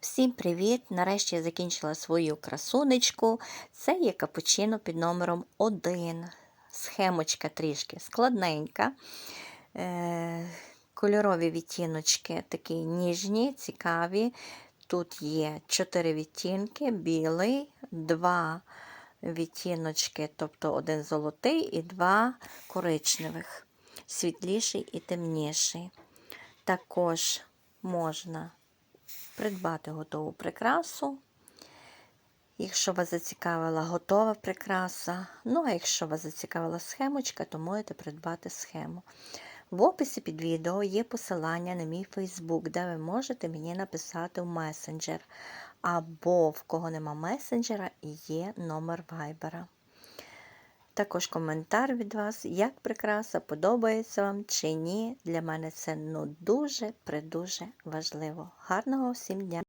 Всім привіт! Нарешті я закінчила свою красунечку. Це є капучино під номером 1. Схемочка трішки складненька. Е, Кольорові відтіночки такі ніжні, цікаві. Тут є 4 відтінки: білий, 2 відтіночки, тобто один золотий і два коричневих, світліший і темніший. Також можна придбати готову прикрасу. Якщо вас зацікавила готова прикраса, ну а якщо вас зацікавила схемочка, то можете придбати схему. В описі під відео є посилання на мій Фейсбук, де ви можете мені написати в месенджер. Або в кого нема месенджера, є номер вайбера. Також коментар від вас, як прикраса, подобається вам чи ні. Для мене це ну дуже-придуже важливо. Гарного всім дня!